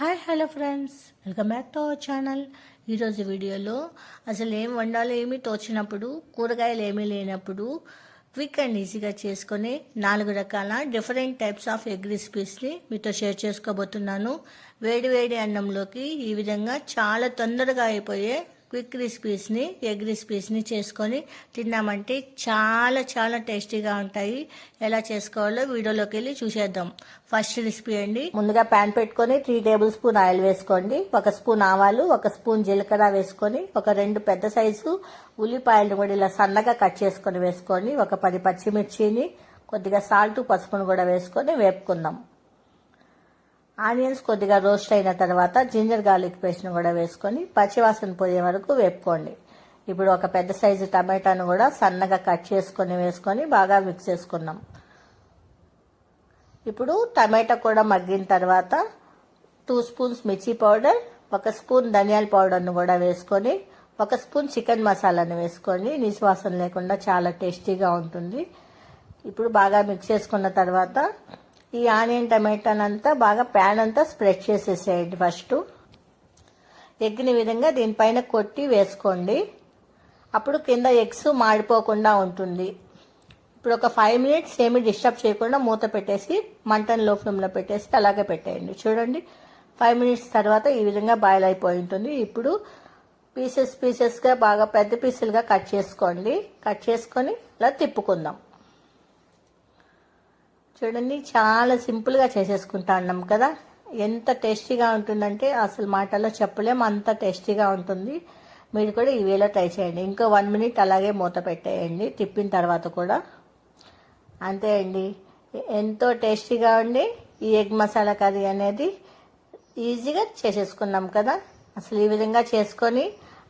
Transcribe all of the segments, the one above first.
Hi hello friends. Welcome back to our channel. ఈరోజు వీడియోలో అసలు ఏం వండాలో ఏమీ తోచినప్పుడు కూరగాయలు ఏమీ లేనప్పుడు క్విక్ అండ్ ఈజీగా చేసుకొని నాలుగు రకాల డిఫరెంట్ టైప్స్ ఆఫ్ ఎగ్ రెసిపీస్ని మీతో షేర్ చేసుకోబోతున్నాను. వేడి వేడి అన్నంలోకి ఈ విధంగా చాలా తొందరగా అయిపోయే క్విక్ రెసిపీస్ని ఎగ్ రెసిపీస్ని చేసుకొని తిన్నామంటే చాలా చాలా టేస్టీగా ఉంటాయి. ఎలా చేసుకోవాలో వీడియోలోకి వెళ్ళి చూసేద్దాం. ఫస్ట్ రెసిపీ అండి. ముందుగా ప్యాన్ పెట్టుకొని త్రీ టేబుల్ స్పూన్ ఆయిల్ వేసుకోండి. ఒక స్పూన్ ఆవాలు ఒక స్పూన్ జీలకర్ర వేసుకొని ఒక రెండు పెద్ద సైజు ఉల్లిపాయలు కూడా ఇలా సన్నగా కట్ చేసుకొని వేసుకోండి ఒక పది పచ్చిమిర్చిని కొద్దిగా సాల్ట్ పసుపును కూడా వేసుకొని వేపుకుందాం. ఆనియన్స్ కొద్దిగా రోస్ట్ అయిన తర్వాత జింజర్ గార్లిక్ పేస్ట్ను కూడా వేసుకొని పచ్చివాసన పోయే వరకు వేపుకోండి. ఇప్పుడు ఒక పెద్ద సైజు టమాటాను కూడా సన్నగా కట్ చేసుకొని వేసుకొని బాగా మిక్స్ చేసుకున్నాం. ఇప్పుడు టమాటా కూడా మగ్గిన తర్వాత టూ స్పూన్స్ మిర్చి పౌడర్ ఒక స్పూన్ ధనియాల పౌడర్ను కూడా వేసుకొని ఒక స్పూన్ చికెన్ మసాలాను వేసుకొని నిశ్వాసం లేకుండా చాలా టేస్టీగా ఉంటుంది. ఇప్పుడు బాగా మిక్స్ చేసుకున్న తర్వాత ఈ ఆనియన్ టమాటానంతా బాగా ప్యాన్ అంతా స్ప్రెడ్ చేసేసేయండి ఫస్ట్. ఎగ్గిన విధంగా దీనిపైన కొట్టి వేసుకోండి. అప్పుడు కింద ఎగ్స్ మాడిపోకుండా ఉంటుంది. ఇప్పుడు ఒక ఫైవ్ మినిట్స్ ఏమి డిస్టర్బ్ చేయకుండా మూత పెట్టేసి మంటను లో ఫ్లేమ్లో పెట్టేసి అలాగే పెట్టేయండి. చూడండి ఫైవ్ మినిట్స్ తర్వాత ఈ విధంగా బాయిల్ అయిపోయి ఉంటుంది. ఇప్పుడు పీసెస్ పీసెస్గా బాగా పెద్ద పీసులుగా కట్ చేసుకోండి. కట్ చేసుకొని ఇలా తిప్పుకుందాం. చూడండి చాలా సింపుల్గా చేసేసుకుంటా అన్నాం కదా. ఎంత టేస్టీగా ఉంటుందంటే అసలు మాటల్లో చెప్పలేము అంత టేస్టీగా ఉంటుంది. మీరు కూడా ఈ వేలో ట్రై చేయండి. ఇంకో వన్ మినిట్ అలాగే మూత పెట్టేయండి తిప్పిన తర్వాత కూడా. అంతే అండి. ఎంతో టేస్టీగా ఉండి ఈ ఎగ్ మసాలా కర్రీ అనేది ఈజీగా చేసేసుకున్నాం కదా. అసలు ఈ విధంగా చేసుకొని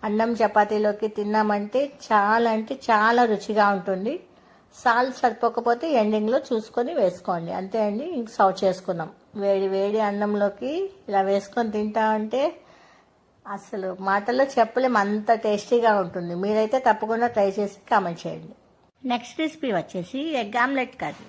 అన్నం చపాతీలోకి తిన్నామంటే చాలా అంటే చాలా రుచిగా ఉంటుంది. సాల్ట్ సరిపోకపోతే ఎండింగ్లో చూసుకొని వేసుకోండి. అంతే అండి ఇంక సర్వ్ చేసుకున్నాం వేడి వేడి అన్నంలోకి ఇలా వేసుకొని తింటా అంటే అసలు మాటల్లో చెప్పలేం అంత టేస్టీగా ఉంటుంది. మీరైతే తప్పకుండా ట్రై చేసి కామెంట్ చేయండి. నెక్స్ట్ రెసిపీ వచ్చేసి ఎగ్ ఆమ్లెట్ కర్రీ.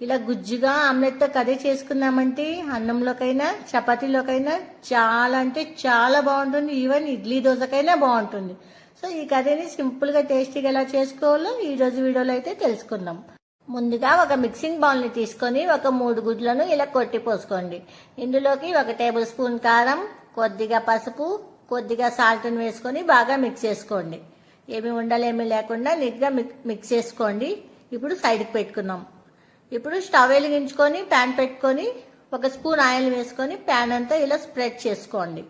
ఇలా గుజ్జుగా ఆమ్లెట్తో కర్రీ చేసుకున్నామంటే అన్నంలోకైనా చపాతీలోకైనా చాలా అంటే చాలా బాగుంటుంది. ఈవెన్ ఇడ్లీ దోశకైనా బాగుంటుంది. సో ఈ కర్రీని సింపుల్గా టేస్టీగా ఎలా చేసుకోవాలో ఈ రోజు వీడియోలో అయితే తెలుసుకుందాం. ముందుగా ఒక మిక్సింగ్ బౌల్ని తీసుకొని ఒక మూడు గుడ్లను ఇలా కొట్టి పోసుకోండి. ఇందులోకి ఒక టేబుల్ స్పూన్ కారం కొద్దిగా పసుపు కొద్దిగా సాల్ట్ని వేసుకొని బాగా మిక్స్ చేసుకోండి. ఏమి ఉండలేమి లేకుండా నీట్గా మిక్స్ చేసుకోండి. ఇప్పుడు సైడ్కి పెట్టుకుందాం. ఇప్పుడు స్టవ్ వెలిగించుకొని ప్యాన్ పెట్టుకొని ఒక స్పూన్ ఆయిల్ వేసుకొని ప్యాన్ అంతా ఇలా స్ప్రెడ్ చేసుకోండి.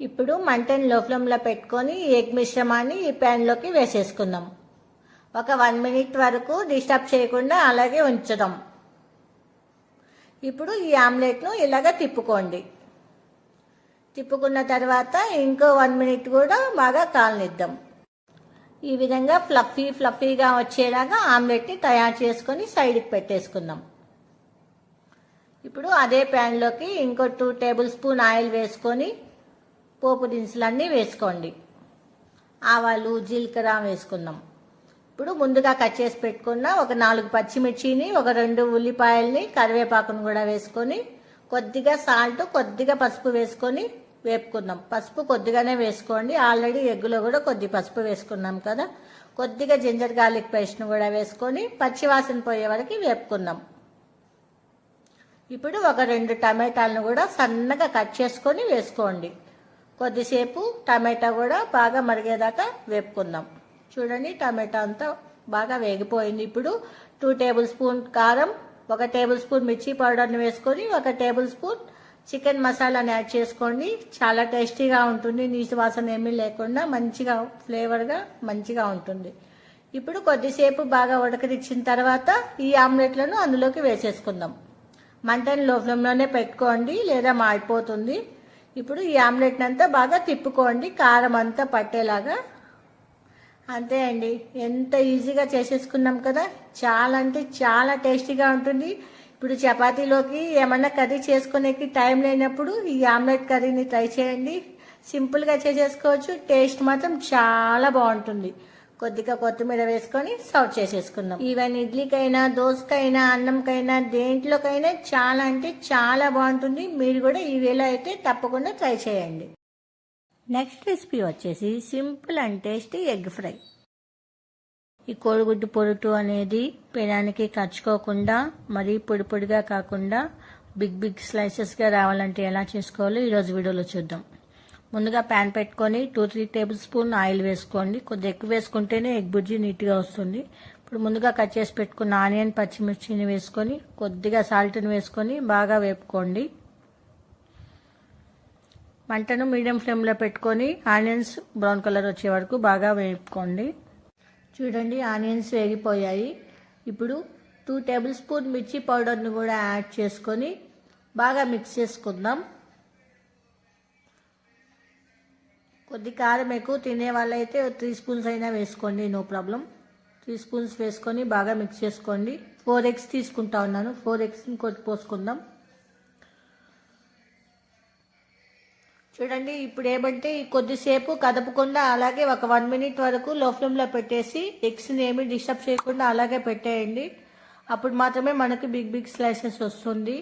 ఇప్పుడు మంటని లో ఫ్లేమ్లో పెట్టుకొని ఎగ్ మిశ్రమాన్ని ఈ ప్యాన్లోకి వేసేసుకుందాం. ఒక వన్ మినిట్ వరకు డిస్టర్బ్ చేయకుండా అలాగే ఉంచుదాం. ఇప్పుడు ఈ ఆమ్లెట్ను ఇలాగ తిప్పుకోండి. తిప్పుకున్న తర్వాత ఇంకో వన్ మినిట్ కూడా బాగా కాలనిద్దాం. ఈ విధంగా ఫ్లఫీ ఫ్లఫీగా వచ్చేలాగా ఆమ్లెట్ని తయారు చేసుకొని సైడ్కి పెట్టేసుకుందాం. ఇప్పుడు అదే ప్యాన్లోకి ఇంకో టూ టేబుల్ స్పూన్ ఆయిల్ వేసుకొని పోపు దినుసులన్నీ వేసుకోండి. ఆవాలు జీలకర్ర వేసుకుందాం. ఇప్పుడు ముందుగా కట్ చేసి పెట్టుకున్న ఒక నాలుగు పచ్చిమిర్చిని ఒక రెండు ఉల్లిపాయల్ని కరివేపాకును కూడా వేసుకొని కొద్దిగా సాల్ట్ కొద్దిగా పసుపు వేసుకొని వేపుకుందాం. పసుపు కొద్దిగానే వేసుకోండి. ఆల్రెడీ ఎగ్గులో కూడా కొద్ది పసుపు వేసుకున్నాం కదా. కొద్దిగా జింజర్ గార్లిక్ పేస్ట్ను కూడా వేసుకొని పచ్చివాసన పోయే వరకు వేపుకుందాం. ఇప్పుడు ఒక రెండు టమాటాలను కూడా సన్నగా కట్ చేసుకొని వేసుకోండి. కొద్దిసేపు టమాటా కూడా బాగా మరిగేదాకా వేపుకుందాం. చూడండి టమాటా అంతా బాగా వేగిపోయింది. ఇప్పుడు టూ టేబుల్ స్పూన్ కారం ఒక టేబుల్ స్పూన్ మిర్చి పౌడర్ని వేసుకొని ఒక టేబుల్ స్పూన్ చికెన్ మసాలాని యాడ్ చేసుకోండి. చాలా టేస్టీగా ఉంటుంది. నీసు వాసన ఏమీ లేకుండా మంచిగా ఫ్లేవర్గా మంచిగా ఉంటుంది. ఇప్పుడు కొద్దిసేపు బాగా ఉడకనిచ్చిన తర్వాత ఈ ఆమ్లెట్లను అందులోకి వేసేసుకుందాం. మంటని లో ఫ్లేమ్లోనే పెట్టుకోండి లేదా మాడిపోతుంది. ఇప్పుడు ఈ ఆమ్లెట్ని అంతా బాగా తిప్పుకోండి. కారం అంతా పట్టేలాగా. అంతే అండి. ఎంత ఈజీగా చేసేసుకున్నాం కదా. చాలా అంటే చాలా టేస్టీగా ఉంటుంది. ఇప్పుడు చపాతీలోకి ఏమన్నా కర్రీ చేసుకునేకి టైం లేనప్పుడు ఈ ఆమ్లెట్ కర్రీని ట్రై చేయండి. సింపుల్గా చేసేసుకోవచ్చు. టేస్ట్ మాత్రం చాలా బాగుంటుంది. కొద్దిగా కొత్తిమీర వేసుకొని సర్వ్ చేసేసుకుందాం. ఈవెన్ ఇడ్లీకైనా దోసకైనా అన్నంకైనా దేంట్లోకైనా చాలా అంటే చాలా బాగుంటుంది. మీరు కూడా ఈ వేళ అయితే తప్పకుండా ట్రై చేయండి. నెక్స్ట్ రెసిపీ వచ్చేసి simple and tasty egg fry. ఈ కోడిగుడ్డు పొరుటు అనేది పెనానికి కచ్చుకోకుండా మరీ పొడి పొడిగా కాకుండా బిగ్ బిగ్ స్లైసెస్గా రావాలంటే ఎలా చేసుకోవాలో ఈరోజు వీడియోలో చూద్దాం. ముందుగా ప్యాన్ పెట్టుకొని two three tablespoon oil వేసుకోండి. కొద్దిగా ఎక్కువ వేసుకుంటేనే ఎగ్ బుజ్జి నీట్గా వస్తుంది. ఇప్పుడు ముందుగా కట్ చేసి పెట్టుకున్న ఆనియన్ పచ్చిమిర్చిని వేసుకొని కొద్దిగా సాల్ట్ని వేసుకొని బాగా వేపుకోండి. మంటను మీడియం ఫ్లేమ్లో పెట్టుకొని ఆనియన్స్ బ్రౌన్ కలర్ వచ్చే వరకు బాగా వేపుకోండి. చూడండి ఆనియన్స్ వేగిపోయాయి. ఇప్పుడు టూ టేబుల్ స్పూన్ మిర్చి పౌడర్ని కూడా యాడ్ చేసుకొని బాగా మిక్స్ చేసుకుందాం. కొద్ది కారం ఎక్కువ తినే వాళ్ళైతే త్రీ స్పూన్స్ అయినా వేసుకోండి నో ప్రాబ్లం. త్రీ స్పూన్స్ వేసుకొని బాగా మిక్స్ చేసుకోండి. ఫోర్ ఎగ్స్ తీసుకుంటా ఉన్నాను. ఫోర్ ఎగ్స్ని కొద్ది పోసుకుందాం. చూడండి ఇప్పుడు ఏమంటే కొద్దిసేపు కదపకుండా అలాగే ఒక వన్ మినిట్ వరకు లో ఫ్లేమ్లో పెట్టేసి ఎగ్స్ని ఏమీ డిస్టర్బ్ చేయకుండా అలాగే పెట్టేయండి. అప్పుడు మాత్రమే మనకి బిగ్ బిగ్ స్లైసెస్ వస్తుంది.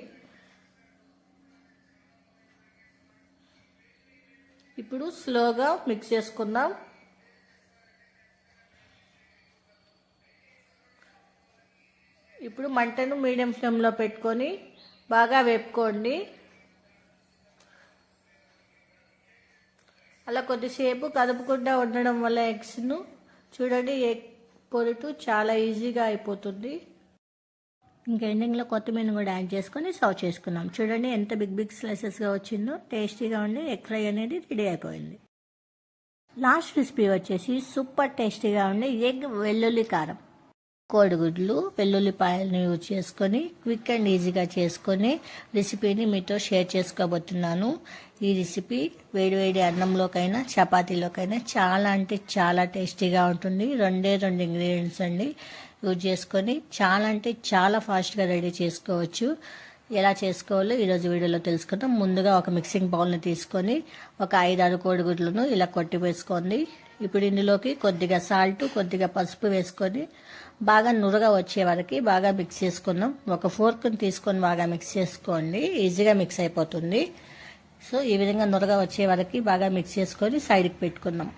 ఇప్పుడు స్లోగా మిక్స్ చేసుకుందాం. ఇప్పుడు మంటను మీడియం ఫ్లేమ్లో పెట్టుకొని బాగా వేపుకోండి. అలా కొద్దిసేపు కదుపుకుండా ఉండడం వల్ల ఎగ్స్ను చూడండి ఎగ్ పొరుటు చాలా ఈజీగా అయిపోతుంది. ఇంకా ఎండింగ్లో కొత్తిమీర కూడా యాడ్ చేసుకొని సర్వ్ చేసుకున్నాం. చూడండి ఎంత బిగ్ బిగ్ స్లైసెస్గా వచ్చిందో. టేస్టీగా ఉండి ఎగ్ ఫ్రై అనేది రెడీ అయిపోయింది. లాస్ట్ రెసిపీ వచ్చేసి సూపర్ టేస్టీగా ఉండే ఎగ్ వెల్లుల్లి కారం. కోడిగుడ్లు వెల్లుల్లిపాయలను యూజ్ చేసుకొని క్విక్ అండ్ ఈజీగా చేసుకొని రెసిపీని మీతో షేర్ చేసుకోబోతున్నాను. ఈ రెసిపీ వేడివేడి అన్నంలోకైనా చపాతీలోకైనా చాలా అంటే చాలా టేస్టీగా ఉంటుంది. రెండే రెండు ఇంగ్రీడియంట్స్ అండి. యూజ్ చేసుకొని చాలా అంటే చాలా ఫాస్ట్గా రెడీ చేసుకోవచ్చు. ఎలా చేసుకోవాలో ఈరోజు వీడియోలో తెలుసుకుందాం. ముందుగా ఒక మిక్సింగ్ బౌల్ని తీసుకొని ఒక ఐదు ఆరు కోడిగుడ్లను ఇలా కొట్టి వేసుకోండి. ఇప్పుడు ఇందులోకి కొద్దిగా సాల్ట్ కొద్దిగా పసుపు వేసుకొని బాగా నురగా వచ్చే వరకు బాగా మిక్స్ చేసుకుందాం. ఒక ఫోర్క్ని తీసుకొని బాగా మిక్స్ చేసుకోండి. ఈజీగా మిక్స్ అయిపోతుంది. సో ఈ విధంగా నురగా వచ్చే వరకు బాగా మిక్స్ చేసుకొని సైడ్కి పెట్టుకుందాం.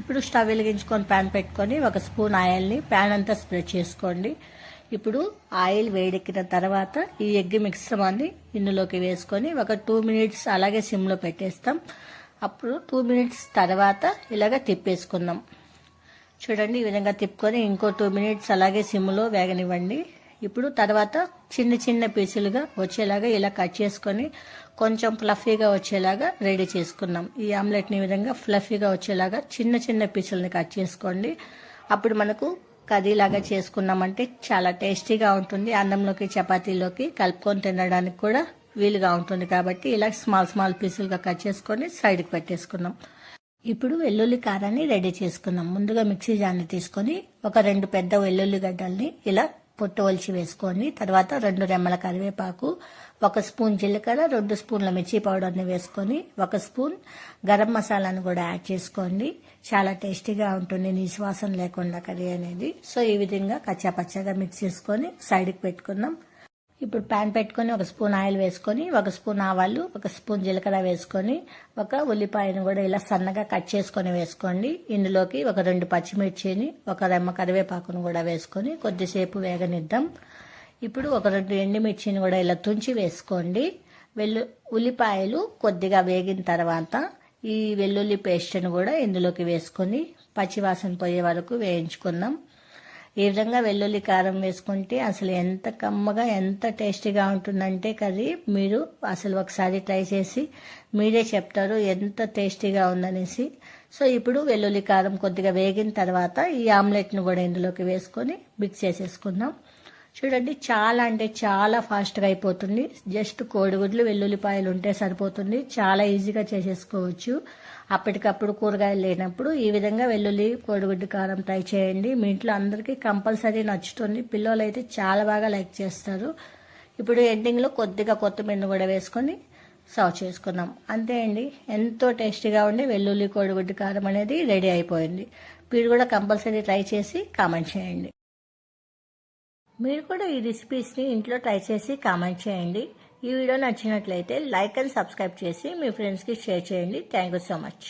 ఇప్పుడు స్టవ్ వెలిగించుకొని ప్యాన్ పెట్టుకొని ఒక స్పూన్ ఆయిల్ని ప్యాన్ అంతా స్ప్రెడ్ చేసుకోండి. ఇప్పుడు ఆయిల్ వేడెక్కిన తర్వాత ఈ ఎగ్ మిశ్రమాన్ని ఇందులోకి వేసుకొని ఒక టూ మినిట్స్ అలాగే సిమ్లో పెట్టేస్తాం. అప్పుడు టూ మినిట్స్ తర్వాత ఇలాగ తిప్పేసుకుందాం. చూడండి ఈ విధంగా తిప్పుకొని ఇంకో టూ మినిట్స్ అలాగే సిమ్లో వేగనివ్వండి. ఇప్పుడు తర్వాత చిన్న చిన్న పీసులుగా వచ్చేలాగా ఇలా కట్ చేసుకొని కొంచెం ఫ్లఫీగా వచ్చేలాగా రెడీ చేసుకున్నాం. ఈ ఆమ్లెట్ని ఈ విధంగా ఫ్లఫీగా వచ్చేలాగా చిన్న చిన్న పీసులని కట్ చేసుకోండి. అప్పుడు మనకు కర్రీలాగా చేసుకున్నామంటే చాలా టేస్టీగా ఉంటుంది. అన్నంలోకి చపాతీలోకి కలుపుకొని తినడానికి కూడా వీలుగా ఉంటుంది కాబట్టి ఇలా స్మాల్ స్మాల్ పీసులుగా కట్ చేసుకొని సైడ్కి పెట్టేసుకున్నాం. ఇప్పుడు వెల్లుల్లి కారాన్ని రెడీ చేసుకున్నాం. ముందుగా మిక్సీ జార్ని తీసుకొని ఒక రెండు పెద్ద వెల్లుల్లి గడ్డల్ని ఇలా పొట్టు ఒలిచి వేసుకోండి తర్వాత రెండు రెమ్మల కరివేపాకు ఒక స్పూన్ జీలకర్ర రెండు స్పూన్ల మిర్చి పౌడర్ని వేసుకొని ఒక స్పూన్ గరం మసాలాను కూడా యాడ్ చేసుకోండి. చాలా టేస్టీగా ఉంటుంది నిశ్వాసం లేకుండా కర్రీ అనేది. సో ఈ విధంగా కచ్చా పచ్చగా మిక్స్ చేసుకొని సైడ్కి పెట్టుకున్నాం ఇప్పుడు ప్యాన్ పెట్టుకొని ఒక స్పూన్ ఆయిల్ వేసుకొని ఒక స్పూన్ ఆవాలు ఒక స్పూన్ జీలకర్ర వేసుకొని ఒక ఉల్లిపాయను కూడా ఇలా సన్నగా కట్ చేసుకొని వేసుకోండి. ఇందులోకి ఒక రెండు పచ్చిమిర్చిని ఒక రెమ్మ కరివేపాకును కూడా వేసుకొని కొద్దిసేపు వేగనిద్దాం. ఇప్పుడు ఒక రెండు ఎండుమిర్చిని కూడా ఇలా తుంచి వేసుకోండి. వెల్లు ఉల్లిపాయలు కొద్దిగా వేగిన తర్వాత ఈ వెల్లుల్లి పేస్ట్ని కూడా ఇందులోకి వేసుకొని పచ్చివాసన పోయే వరకు వేయించుకుందాం. ఈ విధంగా వెల్లుల్లి కారం వేసుకుంటే అసలు ఎంత కమ్మగా ఎంత టేస్టీగా ఉంటుందంటే కర్రీ మీరు అసలు ఒకసారి ట్రై చేసి మీరే చెప్తారు ఎంత టేస్టీగా ఉందనేసి. సో ఇప్పుడు వెల్లుల్లి కారం కొద్దిగా వేగిన తర్వాత ఈ ఆమ్లెట్ను కూడా ఇందులోకి వేసుకొని మిక్స్ చేసేసుకుందాం. చూడండి చాలా అంటే చాలా ఫాస్ట్గా అయిపోతుంది. జస్ట్ కోడిగుడ్లు వెల్లుల్లిపాయలు ఉంటే సరిపోతుంది. చాలా ఈజీగా చేసేసుకోవచ్చు. అప్పటికప్పుడు కూరగాయలు లేనప్పుడు ఈ విధంగా వెల్లుల్లి కోడిగుడ్డు కారం ట్రై చేయండి. మీ ఇంట్లో అందరికీ కంపల్సరీ నచ్చుతుంది. పిల్లలు అయితే చాలా బాగా లైక్ చేస్తారు. ఇప్పుడు ఎండింగ్లో కొద్దిగా కొత్తిమీర కూడా వేసుకొని సర్వ్ చేసుకుందాం. అంతే అండి. ఎంతో టేస్టీగా ఉండి వెల్లుల్లి కోడిగుడ్డు కారం అనేది రెడీ అయిపోయింది. మీరు కూడా కంపల్సరీ ట్రై చేసి కామెంట్ చేయండి. మీరు కూడా ఈ రెసిపీస్ని ఇంట్లో ట్రై చేసి కామెంట్ చేయండి. ఈ వీడియో నచ్చినట్లయితే లైక్ అండ్ సబ్స్క్రైబ్ చేసి మీ ఫ్రెండ్స్కి షేర్ చేయండి. Thank you so much